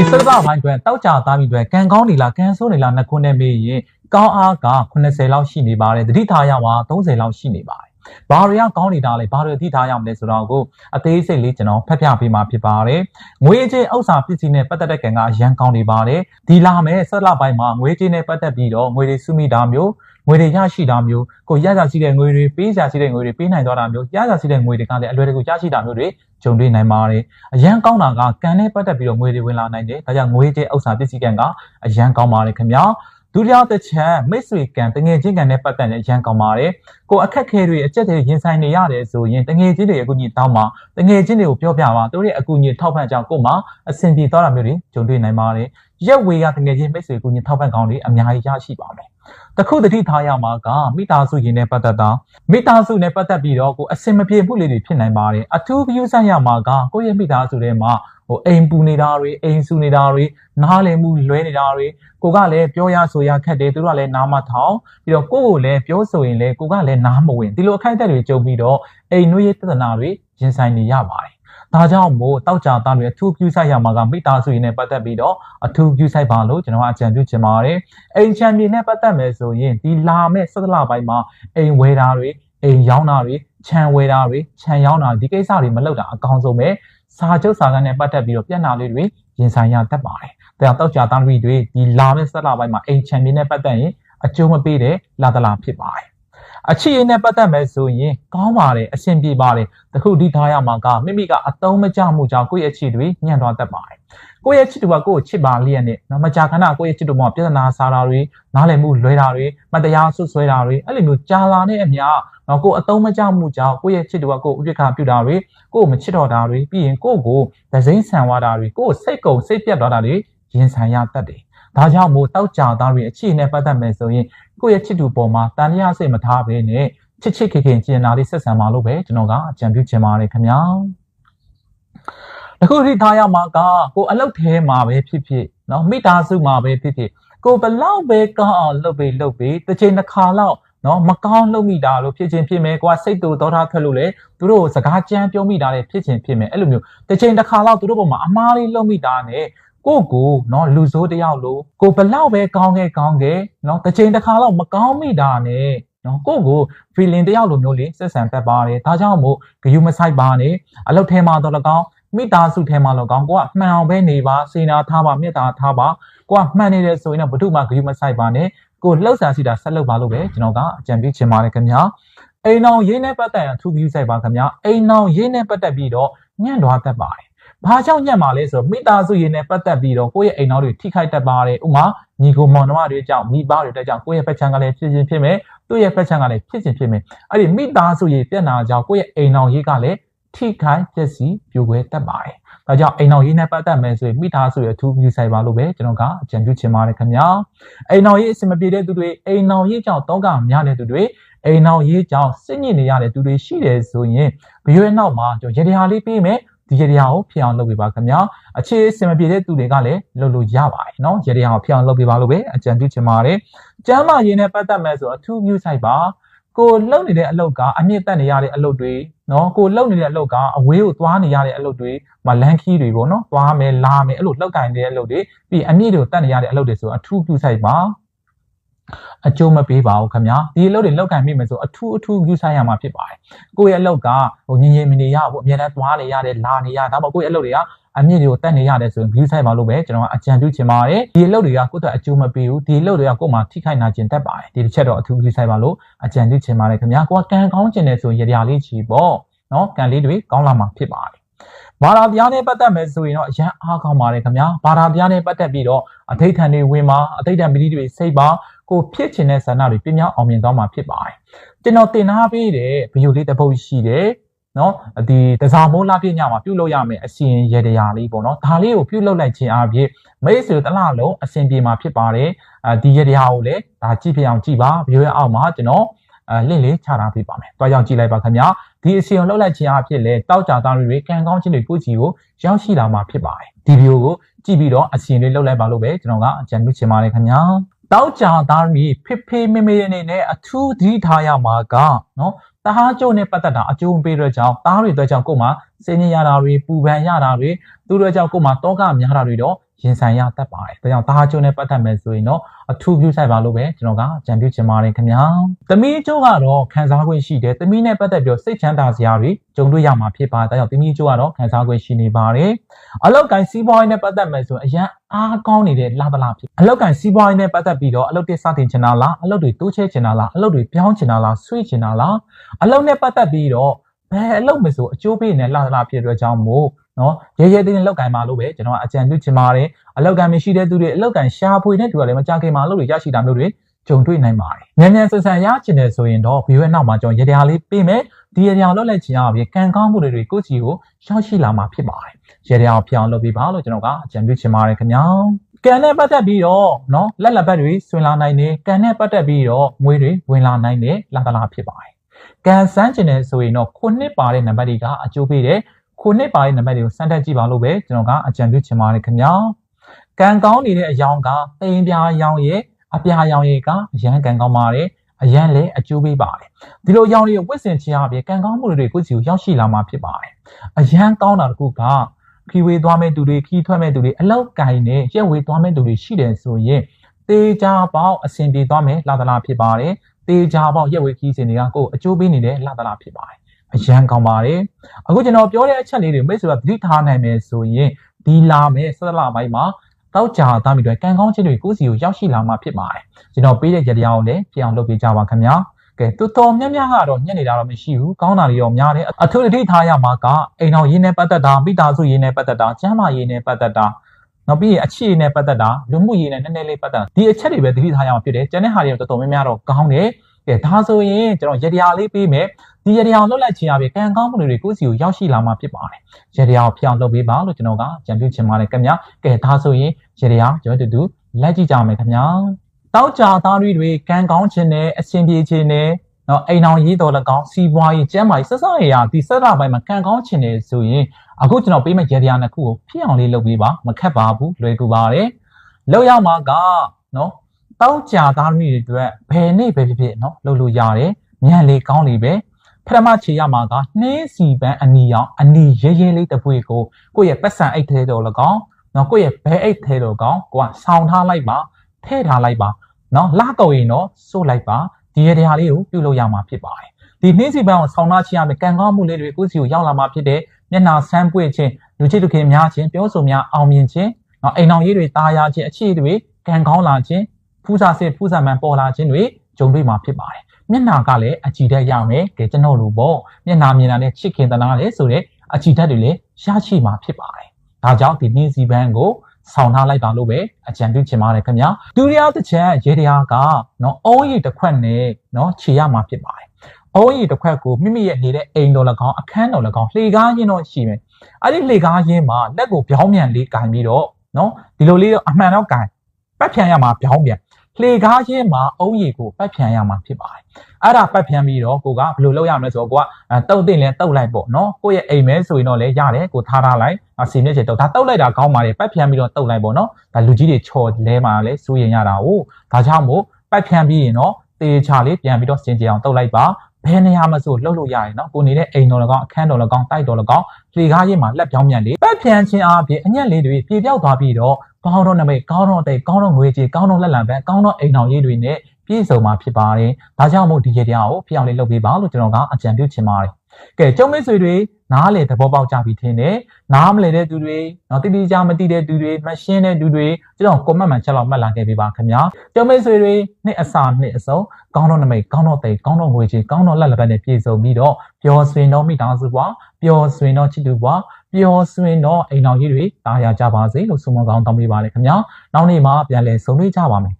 ဒီစကားပိုင်းအတွက်တောက်ကြသားပြီးအတွက်ကံကောင်းနေလားကံဆိုးနေလားနှစ်ခုနဲ့မေးရင်ကောင်းအားက80လောက်ရှိနေပါတယ်တတိထားရမှာ30လောက်ရှိနေပါတယ် ဘာတွေကကောင်းနေတာလဲဘာတွေတတိထားရမလဲဆိုတော့ကိုအသေးစိတ်လေးကျွန်တော်ဖတ်ပြပေးမှာဖြစ်ပါတယ်ငွေကြေးဥစ္စာပစ္စည်းနဲ့ပတ်သက်တဲ့ကံကအရန်ကောင်းနေပါတယ်ဒီလာမယ်ဆက်လက်ပိုင်းမှာငွေကြေးနဲ့ပတ်သက်ပြီးတော့ငွေတွေစုမိတာမျိုးငွေတွေရရှိတာမျိုးကိုရရရှိတဲ့ငွေတွေပေးရရှိတဲ့ငွေတွေပေးနိုင်သွားတာမျိုးရရရှိတဲ့ငွေတွေကလည်းအလွယ်တကူရရှိတာမျိုးတွေကြုံတွေ့နိုင်ပါတယ်အရန်ကောင်းတာကကံနဲ့ပတ်သက်ပြီးတော့ငွေတွေဝင်လာနိုင်တယ်ဒါကြောင့်ငွေကြေးဥစ္စာပစ္စည်းကံကအရန်ကောင်းပါတယ်ခင်ဗျာ ဒုတိယတစ်ချက်မိတ်ဆွေကံတငယ်ချင်းကံနဲ့ပတ်သက်တဲ့အရန်ကောင်းပါတယ်ကိုအခက်ခဲတွေအကျက်တွေရင်ဆိုင်နေရတယ်ဆိုရင်တငယ်ချင်းတွေအကူအညီတောင်းပါတငယ်ချင်းတွေကိုပြောပြပါသူတို့ရဲ့အကူအညီထောက်ပံ့ကြောင်းကိုမှအဆင်ပြေသွားတာမျိုးတွေကြုံတွေ့နိုင်ပါတယ်ရက်ဝေကတငယ်ချင်းမိတ်ဆွေအကူအညီထောက်ပံ့ကောင်းတွေအများကြီးရရှိပါမယ်တခုတတိထားရမှာကမိသားစုရင်နဲ့ပတ်သက်တာမိသားစုနဲ့ပတ်သက်ပြီးတော့ကိုအစင်မပြေမှုလေးတွေဖြစ်နိုင်ပါတယ်အထူးပြုဆိုင်ရမှာကကိုယ့်ရဲ့မိသားစုထဲမှာ ဟိုအိမ်ပူနေတာတွေအိမ်ဆူနေတာတွေနားလည်မှုလွဲနေတာတွေကိုကလည်းပြောရဆိုရခက်တယ်သူတို့ကလည်းနားမထောင်ပြီးတော့ကိုယ့်ကိုလည်းပြောဆိုရင်လည်းကိုကလည်းနားမဝင်ဒီလိုအခိုက်အတန့်တွေကြုံပြီးတော့အိမ်နှွေးပြဿနာတွေရင်ဆိုင်နေရပါတယ်ဒါကြောင့်မို့တောက်ကြသားတွေအထူးပြုဆိုင်ရမှာကမိသားစုရင်းနဲ့ပတ်သက်ပြီးတော့အထူးပြုဆိုင်ပါလို့ကျွန်တော်အကြံပြုချင်ပါတယ်အိမ်ချမ်းမြေနဲ့ပတ်သက်မယ်ဆိုရင်ဒီလာမဲ့၁၇လပိုင်းမှာအိမ်ဝယ်တာတွေအိမ်ရောင်းတာတွေ ခြံဝယ်တာတွေခြံရောင်းတာဒီကိစ္စတွေမလုပ်တာအကောင်းဆုံးပဲစာချုပ်စာကမ်းနဲ့ပတ်သက်ပြီးတော့ပြန်လာလေးတွေရင်ဆိုင်ရတတ်ပါတယ်။ဒါကြောင့်တောက်ကြသားတွေတွေဒီလာမဲ့၁၇လပိုင်းမှာအိမ်ချမ်းမြေနဲ့ပတ်သက်ရင်အကျိုးမပေးတဲ့လာတလာဖြစ်ပါတယ်အချစ်ရနဲ့ပတ်သက်မယ်ဆိုရင်ကောင်းပါတယ်အဆင်ပြေပါတယ်တခုဒီထားရမှာကမိမိကအတုံးမကြမှုကြောင့်ကိုယ့်ရဲ့ချစ်တွေညံ့သွားတတ်ပါတယ် ကိုယ့်ရဲ့ချစ်တူကကိုယ့်ကိုချစ်ပါလျက်နဲ့နော်မကြာခဏကိုယ့်ရဲ့ချစ်တူမှာပြဿနာစားတာတွေနားလည်မှုလွဲတာတွေမတရားဆွဆွဲတာတွေအဲ့လိုမျိုးကြာလာတဲ့အမျှနော်ကိုယ်အတုံးမကြမှုကြောင့်ကိုယ့်ရဲ့ချစ်တူကကိုယ်ဥပ္ပခါပြုတာတွေကိုယ်မချစ်တော်တာတွေပြီးရင်ကိုယ့်ကိုဒဇိမ့်ဆန်သွားတာတွေကိုယ်စိတ်ကုံစိတ်ပြတ်သွားတာတွေရင်ဆိုင်ရတတ်တယ်ဒါကြောင့်မို့တောက်ကြသားတွေအခြေအနေပတ်သက်မယ်ဆိုရင်ကိုယ့်ရဲ့ချစ်သူပေါ်မှာတန်လျာစိတ်မထားဘဲနဲ့ချစ်ချစ်ခင်ခင်ကျင်နာလေးဆက်ဆံပါလို့ပဲကျွန်တော်ကအကြံပြုချင်ပါတယ်ခင်ဗျာ တခုထိထားရမှာကကိုအလုပ်ထဲမှာပဲဖြစ်ဖြစ်နော်မိသားစုမှာပဲဖြစ်ဖြစ်ကိုဘလောက်ပဲကောင်းအောင်လုပ်ပေးလုပ်ပေးတစ်ချိန်တစ်ခါလောက်နော်မကောင်းလုပ်မိတာလို့ဖြစ်ချင်းဖြစ်မယ်ကွာစိတ်တူသောတာထွက်လို့လေသူတို့စကားကြမ်းပြောမိတာလည်းဖြစ်ချင်းဖြစ်မယ်အဲ့လိုမျိုးတစ်ချိန်တစ်ခါလောက်သူတို့ဘုံမှာအမားလေးလုပ်မိတာနဲ့ကိုကိုနော်လူဆိုးတယောက်လို့ကိုဘလောက်ပဲကောင်းခဲ့ကောင်းခဲ့နော်တစ်ချိန်တစ်ခါလောက်မကောင်းမိတာနဲ့နော်ကိုကို feeling တယောက်လိုမျိုးလေးဆက်ဆံတတ်ပါတယ်ဒါကြောင့်မို့ဂယူမဆိုင်ပါနဲ့အလုပ်ထဲမှာတော့လကောင်း မိသားစုထဲမှာတော့ကောင်းကိုကမှန်အောင်ပဲနေပါစေနာထားပါမေတ္တာထားပါကိုကမှန်နေတယ်ဆိုရင်တော့ဘု து မှာဂယုမဆိုင်ပါနဲ့ကိုလှုပ်ရှားစီတာဆက်လုပ်ပါလို့ပဲကျွန်တော်ကအကြံပြုချင်ပါတယ်ခင်ဗျာအိမ်အောင်ရေးနဲ့ပတ်သက်ရင်သူဂယုဆိုင်ပါခင်ဗျာအိမ်အောင်ရေးနဲ့ပတ်သက်ပြီးတော့ညံ့သွားတတ်ပါတယ်ဘာကြောင့်ညံ့မှာလဲဆိုတော့မိသားစုရေးနဲ့ပတ်သက်ပြီးတော့ကိုယ့်ရဲ့အိမ်တော်တွေထိခိုက်တတ်ပါတယ်ဥမာညီကိုမောင်နှမတွေကြောင့်မိဘတွေတက်ကြောင့်ကိုယ့်ရဲ့ဖက်ချန်ကလည်းဖြစ်ချင်းဖြစ်မယ်သူ့ရဲ့ဖက်ချန်ကလည်းဖြစ်ချင်းဖြစ်မယ်အဲ့ဒီမိသားစုရေးပြက်နာကြောင့်ကိုယ့်ရဲ့အိမ်တော်ရေးကလည်း ထိခိုက်ပျက်စီးပြိုကွဲတတ်ပါတယ်ဒါကြောင့်အိမ်တော်ရေးနဲ့ပတ်သက်မယ်ဆိုရင်မိသားစုရဲ့အထူးမြူဆိုင်ပါလို့ပဲကျွန်တော်ကအကြံပြုချင်ပါတယ်ခင်ဗျာအိမ်တော်ရေးအဆင်မပြေတဲ့သူတွေအိမ်တော်ရေးကြောင့်တောကများတဲ့သူတွေအိမ်တော်ရေးကြောင့်စိတ်ညစ်နေရတဲ့သူတွေရှိတယ်ဆိုရင်ဘီယွဲနောက်မှာကျွန်တော်ရေတရားလေးပြီးမယ်ဒီရေတရားကိုဖြစ်အောင်လုပ်ပေးပါခင်ဗျာအခြေအစင်မပြေတဲ့သူတွေကလည်းလုပ်လို့ရပါတယ်เนาะရေတရားကိုဖြစ်အောင်လုပ်ပေးပါလို့ပဲအကြံပြုချင်ပါတယ်ကျမ်းမာရေးနဲ့ပတ်သက်မဲ့ဆိုအထူးမြူဆိုင်ပါကိုလှုပ်နေတဲ့အလုပ်ကအမြင့်တက်နေရတဲ့အလုပ်တွေ နော်ကိုလှုပ်နေတဲ့အလုပ်ကအဝေးကိုသွားနေရတဲ့အလုပ်တွေမလန်ခီးတွေပေါ့နော်သွားမယ်လာမယ်အဲ့လိုလှုပ်ကင်နေတဲ့အလုပ်တွေပြီးအမြင့်တွေကိုတက်နေရတဲ့အလုပ်တွေဆိုအထူးပြုဆိုင်ပါအကျိုးမပေးပါဘူးခင်ဗျာဒီအလုပ်တွေလောက်ကင်မိမယ်ဆိုအထူးအထူးယူဆိုင်ရမှာဖြစ်ပါတယ်ကိုယ့်ရဲ့အလုပ်ကဟိုငြင်းငြင်းမနေရဘူးအများနဲ့သွားနေရတယ်လာနေရဒါမှမဟုတ်ကိုယ့်ရဲ့အလုပ်တွေက အမြင့်တွေကိုတက်နေရတယ်ဆိုရင် view site ပါလို့ပဲကျွန်တော်ကအကြံပြုချင်ပါတယ်ဒီအလုပ်တွေကကိုယ့်အတွက်အကျိုးမပေးဘူးဒီအလုပ်တွေကကိုယ့်မှာထိခိုက်နာကျင်တတ်ပါတယ်ဒီတစ်ချက်တော့အထူး view site ပါလို့အကြံပြုချင်ပါတယ်ခင်ဗျာကိုကကံကောင်းကျင်တယ်ဆိုရင်ရရလေးချီပေါ့နော်ကံလေးတွေကောင်းလာမှာဖြစ်ပါတယ်ဘာသာတရားနဲ့ပတ်သက်မယ်ဆိုရင်တော့အရန်အားကောင်းပါတယ်ခင်ဗျာဘာသာတရားနဲ့ပတ်သက်ပြီးတော့အဋိဋ္ဌံတွေဝင်ပါအဋိဋ္ဌံပတိတွေစိတ်ပါကိုဖြစ်ချင်တဲ့ဆန္ဒတွေပြင်းပြအောင်မြင်သွားမှာဖြစ်ပါတယ်ကျွန်တော်တင်ထားပေးတဲ့ဗီဒီယိုလေးတစ်ပုဒ်ရှိတယ် နော်ဒီတစားမိုးလာပြညမှာပြုတ်လို့ရမယ်အစီရင်ရတရားလေးပေါ့နော်ဒါလေးကိုပြုတ်လုပ်လိုက်ခြင်းအပြင်မိတ်ဆွေတလားလုံးအစဉ်ပြေမှာဖြစ်ပါတယ်အဲဒီရတရားကိုလည်းဒါကြည့်ပြအောင်ကြည့်ပါဗီဒီယိုရဲ့အောက်မှာကျွန်တော်အဲလင့်လေးချထားပေးပါမယ်တွားကြောင်ကြည့်လိုက်ပါခင်ဗျာဒီအစီရင်လှုပ်လိုက်ခြင်းအဖြစ်လဲတောက်ကြသားတွေကံကောင်းခြင်းတွေကိုကြည့်ကိုရောက်ရှိလာမှာဖြစ်ပါတယ်ဒီဗီဒီယိုကိုကြည့်ပြီးတော့အစီရင်လေးလှုပ်လိုက်ပါလို့ပဲကျွန်တော်ကအကြံပြုချင်ပါတယ်ခင်ဗျာတောက်ကြသားတွေဖိဖိမေမေနေနဲ့အထူးသတိထားရမှာကနော် တာဟာကျုံနဲ့ပတ်သက်တာအကျိုးပေးတဲ့ကြောင့်တားတွေအတွက်ကြောင့်ကိုယ်မှာစင်ញင်ရတာတွေပူပန်ရတာတွေသူတို့ကြောင့်ကိုယ်မှာတောကများတာတွေတော့ ရင်ဆိုင်ရတတ်ပါတယ်ဒါကြောင့်တာဟာကျုံနဲ့ပတ်သက်မယ်ဆိုရင်တော့အထူးပြုဆိုင်ပါလို့ပဲကျွန်တော်ကကြံပြုချင်ပါတယ်ခင်ဗျာသမီးကျိုးကတော့ခံစား권ရှိတယ်သမီးနဲ့ပတ်သက်ပြီးစိတ်ချမ်းသာစရာတွေကြုံတွေ့ရမှာဖြစ်ပါတယ်ဒါကြောင့်သမီးကျိုးကတော့ခံစား권ရှိနေပါတယ်အလောက်ကန်စီးပွားရေးနဲ့ပတ်သက်မယ်ဆိုရင်အရန်အားကောင်းနေတဲ့လာသလားဖြစ်အလောက်ကန်စီးပွားရေးနဲ့ပတ်သက်ပြီးတော့အလုပ်တွေစတင်ချင်တာလားအလုပ်တွေတိုးချဲ့ချင်တာလားအလုပ်တွေပြောင်းချင်တာလားဆွေ့ချင်တာလားအလုပ်နဲ့ပတ်သက်ပြီးတော့ဘယ်အလုပ်မဆိုအကျိုးပေးနေလာသလားဖြစ်တဲ့အတွက်ကြောင့်မို့ နော်ရဲရဲတင်းတင်းလောက်ကန်ပါလို့ပဲကျွန်တော်အကြံပြုချင်ပါတယ်အလောက်ကန်မရှိတဲ့သူတွေအလောက်ကန်ရှားဖွေတဲ့သူကလည်းမကြခင်မှာအလုပ်တွေရရှိတာမျိုးတွေကြုံတွေ့နိုင်ပါတယ်။မြန်မြန်ဆန်ဆန်ရချင်တယ်ဆိုရင်တော့ဗီဒီယိုရဲ့နောက်မှာကျွန်တော်ရေတရားလေးပေးမယ်။ဒီရေတရားလောက်လိုက်ချင်ရပြီကံကောင်းမှုတွေကိုယ့်စီကိုရောက်ရှိလာမှာဖြစ်ပါတယ်။ရေတရားကိုဖျောင်းလုပ်ပေးပါလို့ကျွန်တော်ကအကြံပြုချင်ပါတယ်ခင်ဗျာ။ကံနဲ့ပတ်သက်ပြီးတော့နော်လက်လက်ပတ်တွေဆွင်လာနိုင်တယ်။ကံနဲ့ပတ်သက်ပြီးတော့ငွေတွေဝင်လာနိုင်တယ်လာတလားဖြစ်ပါတယ်။ကံစမ်းကျင်တယ်ဆိုရင်တော့ခုနှစ်ပါတဲ့နံပါတ်တွေကအကျိုးပေးတယ်။ ခုနှစ်ပါတဲ့နံပါတ်တွေကိုစမ်းသပ်ကြည့်ပါလို့ပဲကျွန်တော်ကအကြံပြုချင်ပါတယ်ခင်ဗျာ။ကံကောင်းနေတဲ့အယောင်ကတိမ်ပြားရောင်ရဲ့အပြာရောင်ရည်ကအရန်ကံကောင်းပါတယ်အရန်လည်းအကျိုးပေးပါတယ်ဒီလိုရောင်ရည်ဝတ်ဆင်ခြင်းအပြင်ကံကောင်းမှုတွေကိုစီကိုရောက်ရှိလာမှာဖြစ်ပါတယ်အရန်ကောင်းတာတခုကခီဝေးသွားမဲ့သူတွေခီးထွက်မဲ့သူတွေအလောက်ကင်နဲ့ရက်ဝေးသွားမဲ့သူတွေရှိတယ်ဆိုရင်တေချာပေါက်အဆင်ပြေသွားမယ်လာသလားဖြစ်ပါတယ်တေချာပေါက်ရက်ဝေးခီးစင်တွေကကိုယ်အကျိုးပေးနေတဲ့လာသလားဖြစ်ပါတယ် အရန်ကောင်းပါတယ်အခုကျွန်တော်ပြောတဲ့အချက်လေးတွေမိတ်ဆွေကသတိထားနိုင်မယ်ဆိုရင်ဒီလာမဲ့ဆက်လပိုင်းမှာတောက်ကြသားမိတွေကံကောင်းခြင်းတွေကိုစီကိုရောက်ရှိလာမှဖြစ်ပါတယ်ကျွန်တော်ပေးတဲ့ကြတရားကိုလည်းပြအောင်လုပ်ပေးကြပါခင်ဗျာကဲတော်တော်များများကတော့ညက်နေတာတော့မရှိဘူးကောင်းတာတွေတော့များတယ်အထူးသတိထားရမှာကအိမ်တော်ရင်းနဲ့ပတ်သက်တာမိသားစုရင်းနဲ့ပတ်သက်တာကျမ်းမာရေးနဲ့ပတ်သက်တာနောက်ပြီးအခြေနဲ့ပတ်သက်တာလူမှုရေးနဲ့နည်းနည်းလေးပတ်သက်ဒီအချက်တွေပဲသတိထားရမှာဖြစ်တယ်ကျန်တဲ့ဟာတွေတော့တော်တော်များများတော့ကောင်းတယ်ကဲဒါဆိုရင်ကျွန်တော်ရတရားလေးပေးမယ် ဒီရတရားကိုလွတ်လိုက်ချင်ရပြီကံကောင်းမှုတွေကိုစီကိုရောက်ရှိလာမှာဖြစ်ပါတယ်ရတရားကိုဖျောင်းလုပ်ပေးပါလို့ကျွန်တော်ကကြံပြုချင်ပါတယ်ခင်ဗျာကဲဒါဆိုရင်ရတရားကျွန်တော်တို့လက်ကြည့်ကြမယ်ခင်ဗျာတောက်ကြသားတွေကံကောင်းခြင်းနဲ့အရှင်ပြေခြင်းနဲ့နော်အိမ်အောင်ရေးတော်၎င်းစီးပွားရေးကျန်းမာရေးဆက်ဆက်ရရဒီဆက်တာပိုင်းမှာကံကောင်းခြင်းနဲ့ဆိုရင်အခုကျွန်တော်ပေးမယ့်ရတရားနှစ်ခုကိုဖြစ်အောင်လေးလုပ်ပေးပါမခက်ပါဘူးလွယ်ကူပါတယ်လောက်ရမှာကနော်တောက်ကြသားတွေအတွက်ဘယ်နေ့ပဲဖြစ်ဖြစ်နော်လုပ်လို့ရတယ်မြန်လေကောင်းလေပဲပ ထမခြေရမှာကနှင်းစီပန်းအနီရောင်အနီရဲရဲလေးတစ်ပွေကိုကိုယ့်ရဲ့ပတ်စံအိတ်ထဲတော်၎င်းနော်ကိုယ့်ရဲ့ဘဲအိတ်ထဲတော်ကောင်ကိုကဆောင်းထားလိုက်ပါထည့်ထားလိုက်ပါနော်လှကုတ်ရင်တော့စိုးလိုက်ပါဒီရတရားလေးကိုပြုလုပ်ရမှာဖြစ်ပါတယ်ဒီနှင်းစီပန်းကိုဆောင်းထားခြင်းအပြင်ကံကောင်းမှုလေးတွေကိုယ့်စီကိုရောက်လာမှာဖြစ်တဲ့မျက်နှာဆန်းပွေခြင်းလူချစ်သူခင်များခြင်းပြောဆိုများအောင်မြင်ခြင်းနော်အိမ်အောင်ရေးတွေတာယာခြင်းအခြေတွေကံကောင်းလာခြင်းဖူးစာစစ်ဖူးစာမှန်ပေါ်လာခြင်းတွေ ကြုံတွေ့မှာဖြစ်ပါတယ်မျက်နှာကလည်းအကြည်တက်ရမယ်ကဲကျွန်တော်လိုပေါ့မျက်နှာမြင်တာနဲ့ချစ်ခင်တနာလေဆိုတဲ့အကြည်တက်တွေလည်းရရှိမှာဖြစ်ပါတယ်ဒါကြောင့်ဒီနှင်းစီပန်းကိုဆောင်ထားလိုက်ပါလို့ပဲအကြံပြုချင်ပါတယ်ခင်ဗျာဒုတိယတစ်ချက်ရေတရားကနော်အုံးရည်တစ်ခွက်နဲ့နော်ခြေရမှာဖြစ်ပါတယ်အုံးရည်တစ်ခွက်ကိုမိမိရဲ့နေတဲ့အိမ်တော်၎င်းအခန်းတော်၎င်းလှေကားရင်းတော့ရှိမယ်အဲ့ဒီလှေကားရင်းမှာလက်ကိုပြောင်းပြန်လေးကင်ပြီးတော့နော်ဒီလိုလေးတော့အမှန်တော့ကင်ပတ်ဖြန်ရမှာပြောင်းပြန် လှေကားချင်းမှာအုံးရည်ကိုပတ်ဖြန်ရမှာဖြစ်ပါတယ်အဲ့ဒါပတ်ဖြန်ပြီးတော့ကိုကဘယ်လိုလုပ်ရမလဲဆိုတော့ကိုကတုတ်တင်လဲတုတ်လိုက်ပေါ့နော်ကိုရဲ့အိမ်မဲဆိုရင်တော့လည်းရတယ်ကိုထားထားလိုက်စီမျက်ချေတုတ်ဒါတုတ်လိုက်တာကောင်းပါလေပတ်ဖြန်ပြီးတော့တုတ်လိုက်ပေါ့နော်ဒါလူကြီးတွေချော်လဲမှာလဲစိုးရင်ရတာ哦ဒါကြောင့်မို့ပတ်ဖြန်ပြီးရင်တော့တေချာလေးပြန်ပြီးတော့စင်ကြအောင်တုတ်လိုက်ပါ ဘယ်နေရာမှာဆိုလှုပ်လို့ရတယ်နော်ကိုနေတဲ့အိမ်တော်၎င်းအခန်းတော်၎င်းတိုက်တော်၎င်းလေကားရင်မှာလက်ပြောင်းပြန်လေပတ်ဖြန်ခြင်းအပြင်အညက်လေးတွေပြေပြောက်သွားပြီးတော့ကောင်းတော့နမိတ်ကောင်းတော့တဲ့ကောင်းတော့ငွေကြေးကောင်းတော့လက်လံပန်းကောင်းတော့အိမ်တော်ရေးတွေနဲ့ပြည့်စုံမှာဖြစ်ပါတယ်ဒါကြောင့်မို့ဒီရတရားကိုဖျောင်းလေးလုပ်ပေးပါလို့ကျွန်တော်ကအကြံပြုချင်ပါတယ် ကဲကျုံမိတ်ဆွေတွေနားလေသဘောပေါက်ကြပြီထင်တယ်နားမလည်တဲ့သူတွေနော်တိတိကျမသိတဲ့သူတွေမရှင်းတဲ့သူတွေကျွန်တော်ကွန်မန့်မှချက်လောက်မှတ်လာခဲ့ပေးပါခင်ဗျာကျုံမိတ်ဆွေတွေနှစ်အစာနှစ်အစုံကောင်းတော့နမိတ်ကောင်းတော့တဲ့ကောင်းတော့ငွေချင်းကောင်းတော့လက်လက်ပတ်နဲ့ပြည့်စုံပြီးတော့ပျော်ရွှင်တော့မိသားစုပွားပျော်ရွှင်တော့ချစ်သူပွားပျော်ရွှင်တော့အိမ်တော်ကြီးတွေတာယာကြပါစေလို့ဆုမကောင်းတောင်းပေးပါရခင်ဗျာနောက်နေ့မှာပြန်လည်ဆုံတွေ့ကြပါမယ်